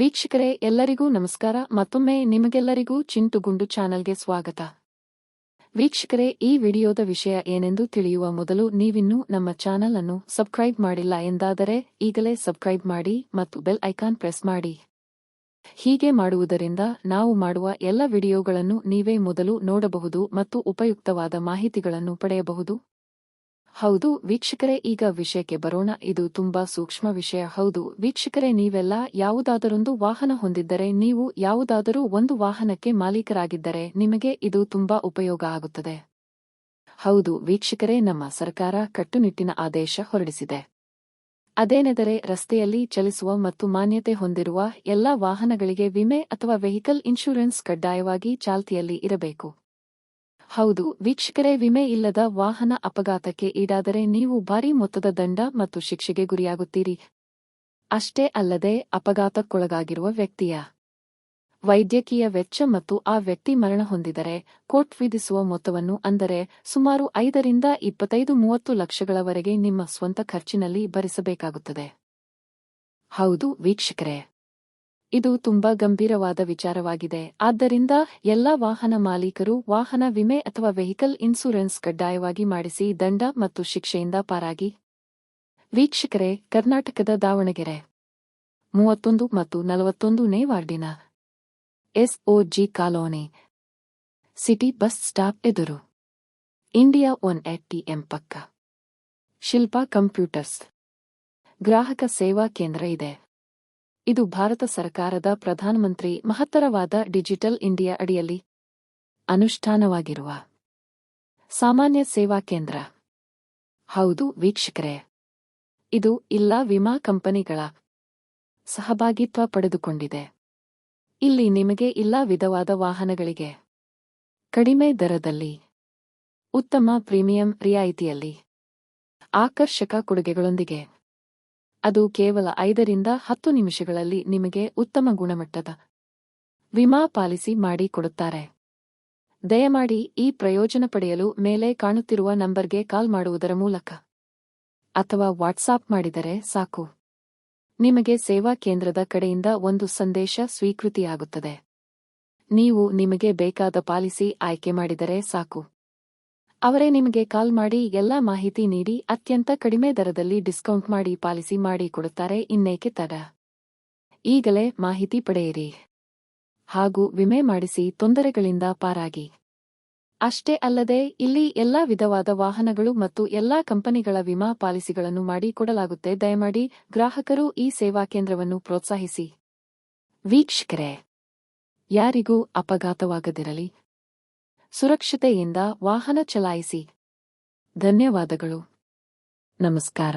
ವೀಕ್ಷಕರೇ, ಎಲ್ಲರಿಗೂ ನಮಸ್ಕಾರ. ಮತ್ತೊಮ್ಮೆ ನಿಮಗೆಲ್ಲರಿಗೂ ಚಿಂಟುಗುಂಡು ಚಾನಲ್ಗೆ ಸ್ವಾಗತ. ವೀಕ್ಷಕರೇ, ಈ ವಿಡಿಯೋದ ವಿಷಯ ಏನೆಂದು ತಿಳಿಯುವ ಮೊದಲು ನೀವಿನ್ನೂ ನಮ್ಮ ಚಾನೆಲ್ ಅನ್ನು ಸಬ್ಸ್ಕ್ರೈಬ್ ಮಾಡಿಲ್ಲ ಎಂದಾದರೆ ಈಗಲೇ ಸಬ್ಸ್ಕ್ರೈಬ್ ಮಾಡಿ ಮತ್ತು ಬೆಲ್ ಐಕಾನ್ ಪ್ರೆಸ್ ಮಾಡಿ. ಹೀಗೆ ಮಾಡುವುದರಿಂದ ನಾವು ಮಾಡುವ ಎಲ್ಲ ವಿಡಿಯೋಗಳನ್ನು ನೀವೇ ಮೊದಲು ನೋಡಬಹುದು ಮತ್ತು ಉಪಯುಕ್ತವಾದ ಮಾಹಿತಿಗಳನ್ನು ಪಡೆಯಬಹುದು. ಹೌದು, ವೀಕ್ಷಕರೇ, ಈಗ ವಿಷಯಕ್ಕೆ ಬರೋಣ. ಇದು ತುಂಬಾ ಸೂಕ್ಷ್ಮ ವಿಷಯ. ಹೌದು, ವೀಕ್ಷಕರೇ, ನೀವೆಲ್ಲ ಯಾವುದಾದರೊಂದು ವಾಹನ ಹೊಂದಿದ್ದರೆ, ನೀವು ಯಾವುದಾದರೂ ಒಂದು ವಾಹನಕ್ಕೆ ಮಾಲೀಕರಾಗಿದ್ದರೆ, ನಿಮಗೆ ಇದು ತುಂಬಾ ಉಪಯೋಗ ಆಗುತ್ತದೆ. ಹೌದು, ವೀಕ್ಷಕರೇ, ನಮ್ಮ ಸರ್ಕಾರ ಕಟ್ಟುನಿಟ್ಟಿನ ಆದೇಶ ಹೊರಡಿಸಿದೆ. ಅದೇನೆಂದರೆ, ರಸ್ತೆಯಲ್ಲಿ ಚಲಿಸುವ ಮತ್ತು ಮಾನ್ಯತೆ ಹೊಂದಿರುವ ಎಲ್ಲಾ ವಾಹನಗಳಿಗೆ ವಿಮೆ ಅಥವಾ ವೆಹಿಕಲ್ ಇನ್ಶೂರೆನ್ಸ್ ಕಡ್ಡಾಯವಾಗಿ ಚಾಲ್ತಿಯಲ್ಲಿ ಇರಬೇಕು. ಹೌದು, ವೀಕ್ಷಕರೇ, ವಿಮೆ ಇಲ್ಲದ ವಾಹನ ಅಪಘಾತಕ್ಕೆ ಈಡಾದರೆ ನೀವು ಭಾರೀ ಮೊತ್ತದ ದಂಡ ಮತ್ತು ಶಿಕ್ಷೆಗೆ ಗುರಿಯಾಗುತ್ತೀರಿ. ಅಷ್ಟೇ ಅಲ್ಲದೆ, ಅಪಘಾತಕ್ಕೊಳಗಾಗಿರುವ ವ್ಯಕ್ತಿಯ ವೈದ್ಯಕೀಯ ವೆಚ್ಚ ಮತ್ತು ಆ ವ್ಯಕ್ತಿ ಮರಣ ಹೊಂದಿದರೆ, ಕೋರ್ಟ್ ವಿಧಿಸುವ ಮೊತ್ತವನ್ನು ಅಂದರೆ ಸುಮಾರು ಐದರಿಂದ ಇಪ್ಪತ್ತೈದು ಮೂವತ್ತು ಲಕ್ಷಗಳವರೆಗೆ ನಿಮ್ಮ ಸ್ವಂತ ಖರ್ಚಿನಲ್ಲಿ ಭರಿಸಬೇಕಾಗುತ್ತದೆ. ಹೌದು, ವೀಕ್ಷಕರೇ. ಇದು ತುಂಬಾ ಗಂಭೀರವಾದ ವಿಚಾರವಾಗಿದೆ. ಆದ್ದರಿಂದ ಎಲ್ಲಾ ವಾಹನ ಮಾಲೀಕರು ವಾಹನ ವಿಮೆ ಅಥವಾ ವೆಹಿಕಲ್ ಇನ್ಸೂರೆನ್ಸ್ ಕಡ್ಡಾಯವಾಗಿ ಮಾಡಿಸಿ ದಂಡ ಮತ್ತು ಶಿಕ್ಷೆಯಿಂದ ಪಾರಾಗಿ. ವೀಕ್ಷಕರೇ, ಕರ್ನಾಟಕದ ದಾವಣಗೆರೆ. ಮೂವತ್ತೊಂದು ಮತ್ತು ನಲವತ್ತೊಂದನೇ ವಾರ್ಡಿನ SOG colony. City bus stop ಎದುರು. ಇಂಡಿಯಾ ಒನ್ ಎಟಿಎಂ ಪಕ್ಕ. ಶಿಲ್ಪಾ ಕಂಪ್ಯೂಟರ್ಸ್. ಗ್ರಾಹಕ ಸೇವಾ ಕೇಂದ್ರ ಇದೆ. ಇದು ಭಾರತ ಸರ್ಕಾರದ ಪ್ರಧಾನಮಂತ್ರಿ ಮಹತ್ತರವಾದ ಡಿಜಿಟಲ್ ಇಂಡಿಯಾ ಅಡಿಯಲ್ಲಿ ಅನುಷ್ಠಾನವಾಗಿರುವ ಸಾಮಾನ್ಯ ಸೇವಾ ಕೇಂದ್ರ. ಹೌದು ವೀಕ್ಷಕರೇ, ಇದು ಇಲ್ಲ ವಿಮಾ ಕಂಪನಿಗಳ ಸಹಭಾಗಿತ್ವ ಪಡೆದುಕೊಂಡಿದೆ. ಇಲ್ಲಿ ನಿಮಗೆ ಇಲ್ಲ ವಿಧವಾದ ವಾಹನಗಳಿಗೆ ಕಡಿಮೆ ದರದಲ್ಲಿ ಉತ್ತಮ ಪ್ರೀಮಿಯಂ ರಿಯಾಯಿತಿಯಲ್ಲಿ ಆಕರ್ಷಕ ಕೊಡುಗೆಗಳೊಂದಿಗೆ ಅದು ಕೇವಲ ಐದರಿಂದ ಹತ್ತು ನಿಮಿಷಗಳಲ್ಲಿ ನಿಮಗೆ ಉತ್ತಮ ಗುಣಮಟ್ಟದ ವಿಮಾ ಪಾಲಿಸಿ ಮಾಡಿಕೊಡುತ್ತಾರೆ ದಯಮಾಡಿ ಈ ಪ್ರಯೋಜನ ಪಡೆಯಲು ಮೇಲೆ ಕಾಣುತ್ತಿರುವ ನಂಬರ್ಗೆ ಕಾಲ್ ಮಾಡುವುದರ ಮೂಲಕ. ಅಥವಾ ವಾಟ್ಸಾಪ್ ಮಾಡಿದರೆ ಸಾಕು. ನಿಮಗೆ ಸೇವಾ ಕೇಂದ್ರದ ಕಡೆಯಿಂದ ಒಂದು ಸಂದೇಶ ಸ್ವೀಕೃತಿಯಾಗುತ್ತದೆ. ನೀವು ನಿಮಗೆ ಬೇಕಾದ ಪಾಲಿಸಿ ಆಯ್ಕೆ ಮಾಡಿದರೆ ಸಾಕು. ಅವರೇ ನಿಮಗೆ ಕಾಲ್ ಮಾಡಿ ಎಲ್ಲಾ ಮಾಹಿತಿ ನೀಡಿ ಅತ್ಯಂತ ಕಡಿಮೆ ದರದಲ್ಲಿ ಡಿಸ್ಕೌಂಟ್ ಮಾಡಿ ಪಾಲಿಸಿ ಮಾಡಿ ಕೊಡುತ್ತಾರೆ ಇನ್ನೇಕೆ ತಡ. ಈಗಲೇ ಮಾಹಿತಿ ಪಡೆಯಿರಿ. ಹಾಗೂ ವಿಮೆ ಮಾಡಿಸಿ ತೊಂದರೆಗಳಿಂದ ಪಾರಾಗಿ. ಅಷ್ಟೇ ಅಲ್ಲದೆ ಇಲ್ಲಿ ಎಲ್ಲಾ ವಿಧವಾದ ವಾಹನಗಳು ಮತ್ತು ಎಲ್ಲಾ ಕಂಪನಿಗಳ ವಿಮಾ ಪಾಲಿಸಿಗಳನ್ನು ಮಾಡಿಕೊಡಲಾಗುತ್ತೆ ದಯಮಾಡಿ ಗ್ರಾಹಕರು ಈ ಸೇವಾ ಕೇಂದ್ರವನ್ನು ಪ್ರೋತ್ಸಾಹಿಸಿ. ವೀಕ್ಷಕರೇ, ಯಾರಿಗೂ ಅಪಘಾತವಾಗದಿರಲಿ. ಸುರಕ್ಷತೆಯಿಂದ ವಾಹನ ಚಲಾಯಿಸಿ. ಧನ್ಯವಾದಗಳು. ನಮಸ್ಕಾರ.